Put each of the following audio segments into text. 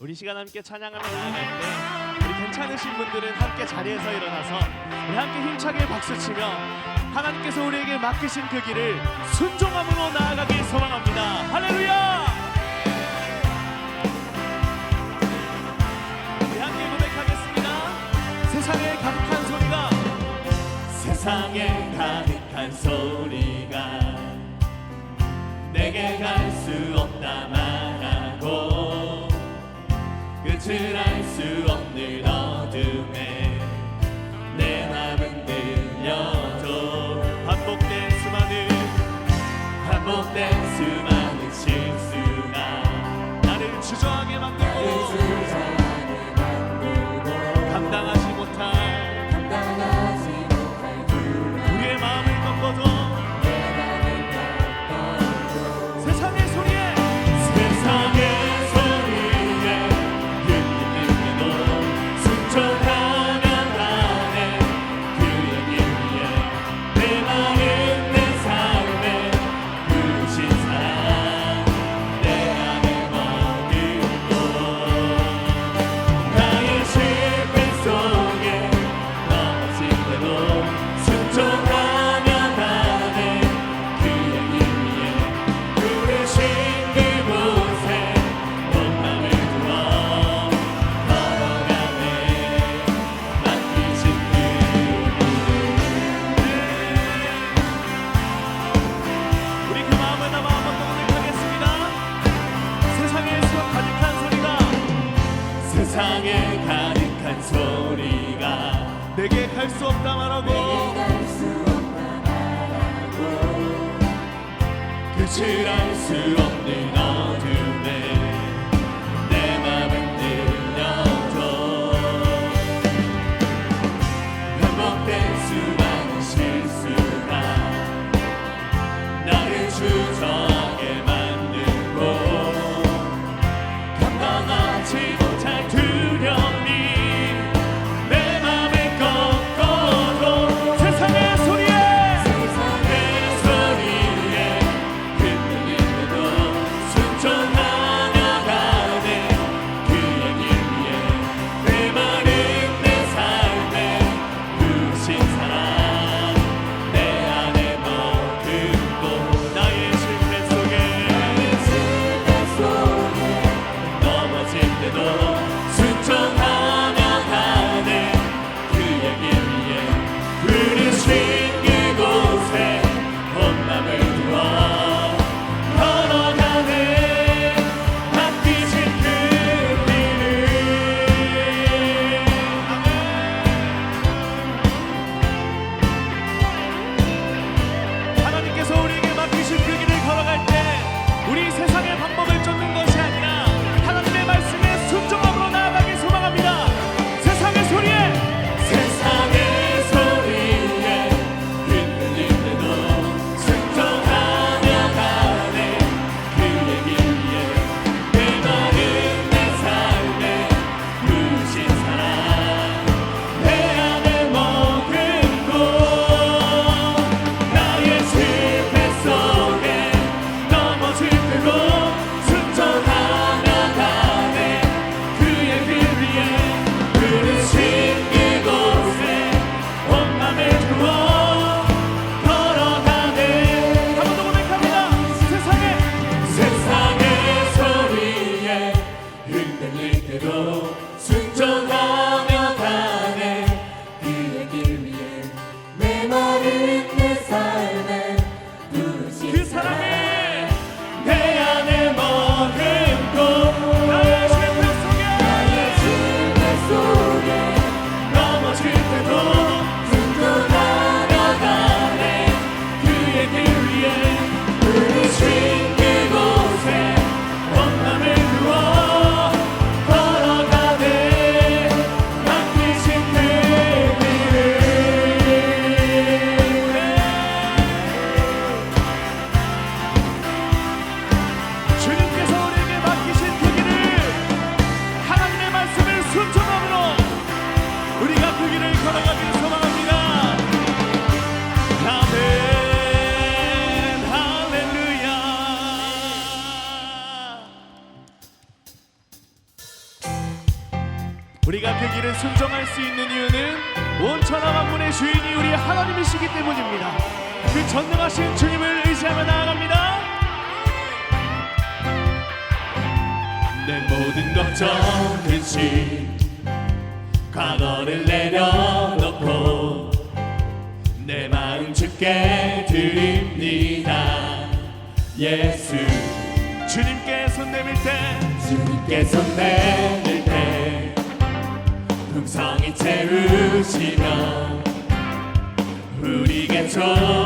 우리 시간 함께 찬양하며 나아갈 때 우리 괜찮으신 분들은 함께 자리에서 일어나서 우리 함께 힘차게 박수치며 하나님께서 우리에게 맡기신 그 길을 순종함으로 나아가길 소망합니다. 할렐루야! 우리 함께 고백하겠습니다. 세상에 가득한 소리가 세상에 가득한 소리가 내게 할수 없다 말하고 그칠 알수 없는 어둠에 내 맘은 들려줘. 반복된 수많은 실수가 나를 주저 수 있는 이유는 온천하 만문의 주인이 우리 하나님이시기 때문입니다. 그 전능하신 주님을 의지하며 나아갑니다. 내 모든 걱정 근심 과거를 내려놓고 내 마음 주께 드립니다. 예수 주님께 손 내밀 때 주님께 손 내밀 때 풍성히 채우시며 우리겐 전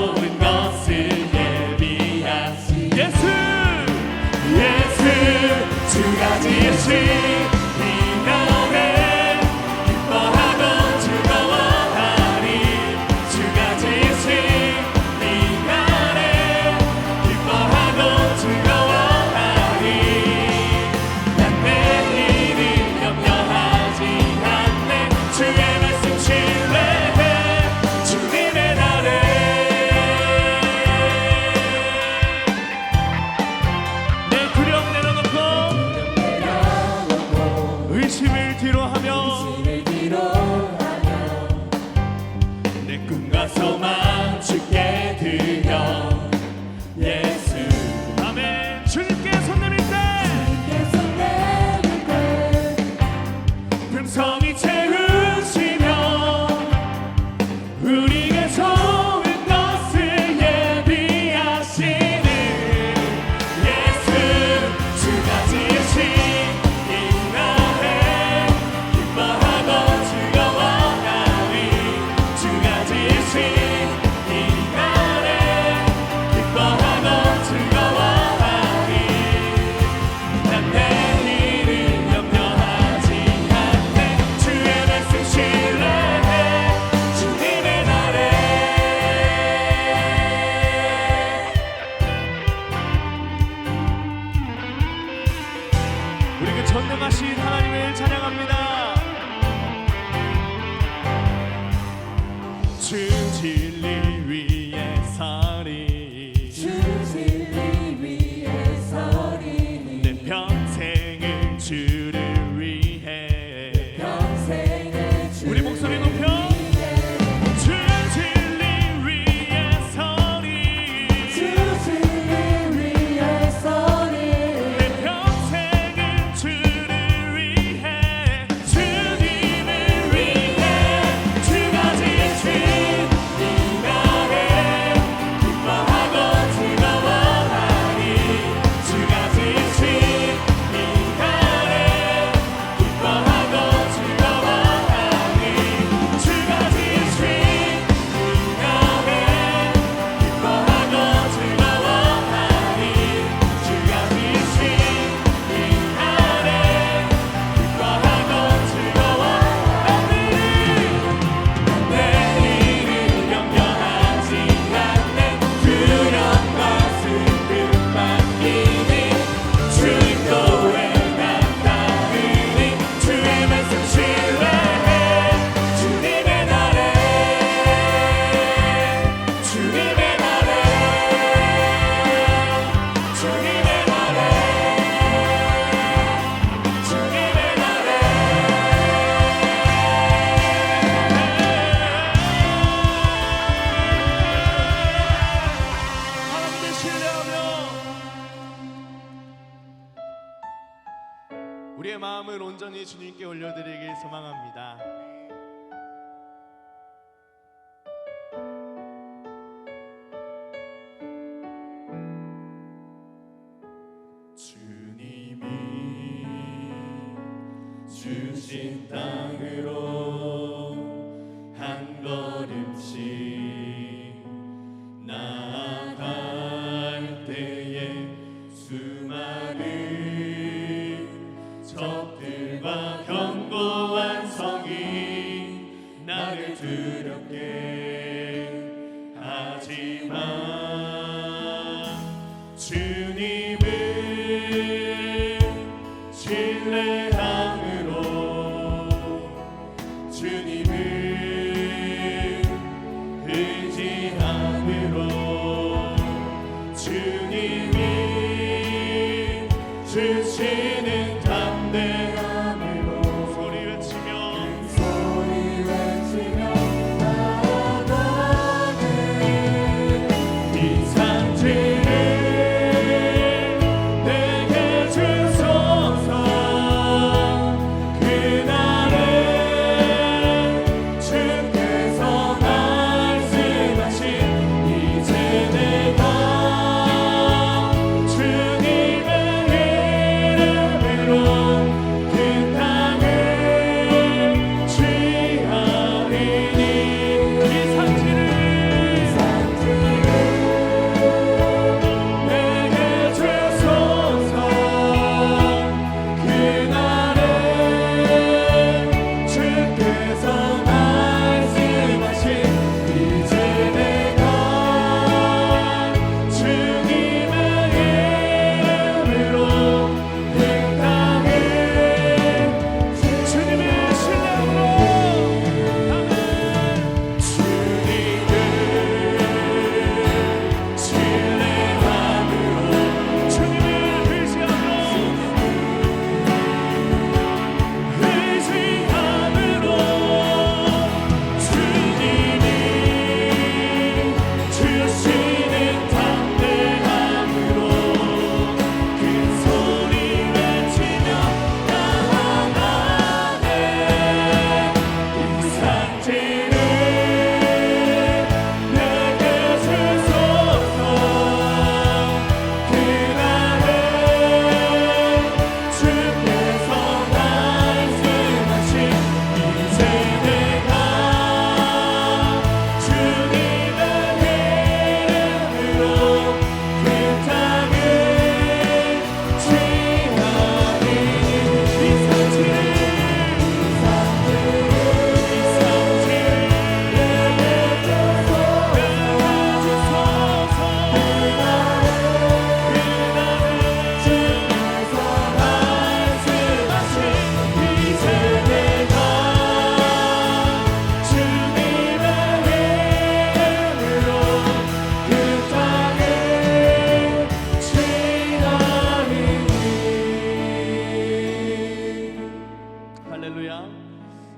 되길 소망합니다. 주님이 주신 땅으로 주시는 담대.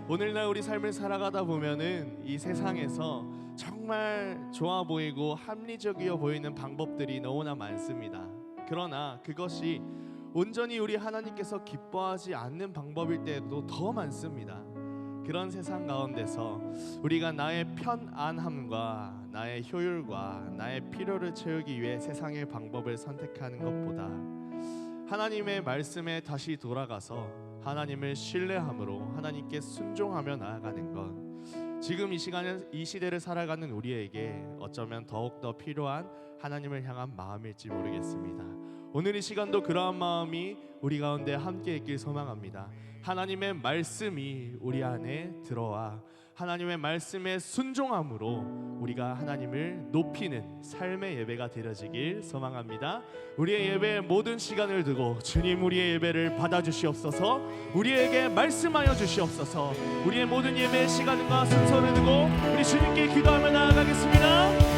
오늘날 우리 삶을 살아가다 보면은 이 세상에서 정말 좋아 보이고 합리적이어 보이는 방법들이 너무나 많습니다. 그러나 그것이 온전히 우리 하나님께서 기뻐하지 않는 방법일 때도 더 많습니다. 그런 세상 가운데서 우리가 나의 편안함과 나의 효율과 나의 필요를 채우기 위해 세상의 방법을 선택하는 것보다 하나님의 말씀에 다시 돌아가서 하나님을 신뢰함으로 하나님께 순종하며 나아가는 것 지금 이 시간은 이 시대를 살아가는 우리에게 어쩌면 더욱 더 필요한 하나님을 향한 마음일지 모르겠습니다. 오늘 이 시간도 그러한 마음이 우리 가운데 함께 있길 소망합니다. 하나님의 말씀이 우리 안에 들어와 하나님의 말씀에 순종함으로 우리가 하나님을 높이는 삶의 예배가 되어지길 소망합니다. 우리의 예배의 모든 시간을 두고 주님 우리의 예배를 받아 주시옵소서. 우리에게 말씀하여 주시옵소서. 우리의 모든 예배의 시간과 순서를 두고 우리 주님께 기도하며 나아가겠습니다.